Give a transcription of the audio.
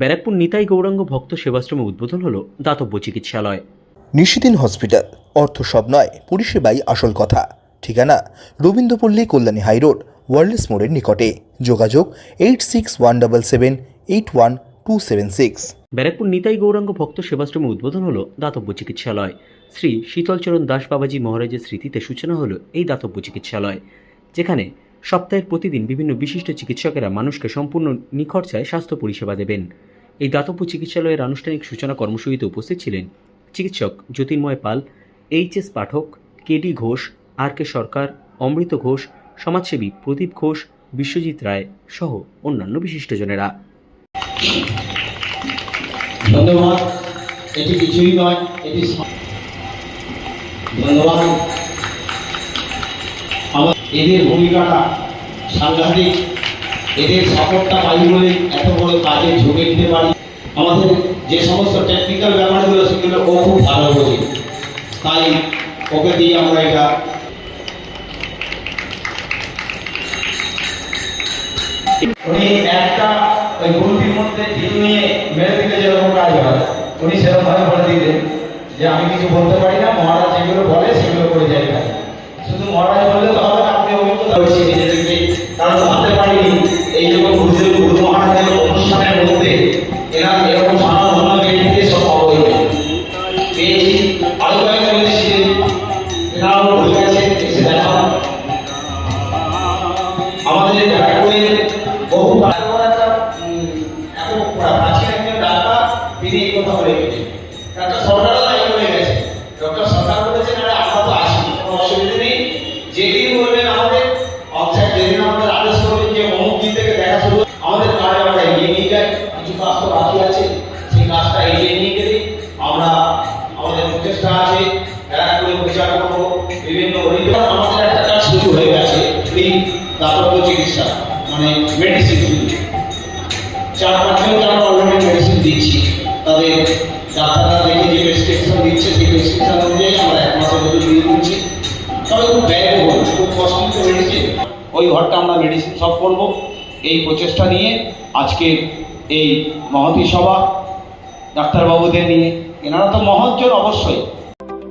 ব্যারাকপুর নিতাই গৌরাঙ্গ ভক্ত সেবাশ্রমে উদ্বোধন হলো দাতব্য চিকিৎসালয়। নিশিদিন হসপিটাল অর্থ সব নয় পরিষেবাই আসল কথা। ঠিকানা রবীন্দ্রপল্লী কল্যাণী হাইরোড ওয়ার্ল্ডস মোড়ের নিকটে। যোগাযোগ eight six one double seven eight one two seven six. Barrackpore Nitai Gauranga ভক্ত সেবাশ্রমে উদ্বোধন হলো দাতব্য চিকিৎসালয়। শ্রী শীতলচরণ দাস বাবাজি মহারাজের স্মৃতিতে সূচনা হলো এই দাতব্য চিকিৎসালয় যেখানে সপ্তাহের প্রতিদিন বিভিন্ন বিশিষ্ট চিকিৎসকেরা মানুষকে সম্পূর্ণ নিখরচায় স্বাস্থ্য পরিষেবা দেবেন। এই দাতব্য চিকিৎসালয়ের আনুষ্ঠানিক সূচনা কর্মসূচিতে উপস্থিত ছিলেন চিকিৎসক Jyotirmoy Pal, H S Pathak KD Ghosh, R K Sarkar, Amrit Ghosh, সমাজসেবী প্রদীপ ঘোষ, বিশ্বজিৎ রায় সহ অন্যান্য বিশিষ্টজনেরা। ধন্যবাদ। এদের ভূমিকাটা সাংঘাতিক। এদের সাপোর্টটা পাই বলে এত বড় কাজে ঝুঁকে দিতে পারি। আমাদের যে সমস্ত টেকনিক্যাল ব্যাপারগুলো সেগুলো ও খুব ভালো বোঝে তাই ওকে দিয়ে আমরা এটা উনি একটা ওই গুলটির মধ্যে ঢিল নিয়ে মেরে দিলে যেরকম কাজ হয়, উনি সেরকম বলে দিলেন যে আমি কিছু বলতে পারি না, মহারাজ এত ডাক্তার, তিনি কথা বলে গেছেন। ডাক্তার গেছে তো যে দিন থেকে আমাদের এগিয়ে নিয়ে যাই, কিছু কাজ তো বাকি আছে, সেই কাজটা এগিয়ে নিয়ে গেলে আমরা, আমাদের প্রচেষ্টা আছে ব্যারাকপুরে প্রচার করব, বিভিন্ন শুরু হয়ে গেছে দাতব্য চিকিৎসা মানে মেডিসিন চার পাঁচজনকে আমরা অলরেডি মেডিসিন দিচ্ছি। তাদের ডাক্তাররা দেখে যে প্রেসক্রিপশন দিচ্ছে, সেই প্রেসক্রিপশন অনুযায়ী আমরা এক মাসের মধ্যে দিয়ে দিচ্ছি। তবে খুব ব্যয়বহুল, খুব কস্টলি তো মেডিসিন ওই ঘরটা আমরা মেডিসিন সব করব। এই প্রচেষ্টা নিয়ে আজকে এই মহতি সভা ডাক্তারবাবুদের নিয়ে। এনারা তো মহৎজন অবশ্যই।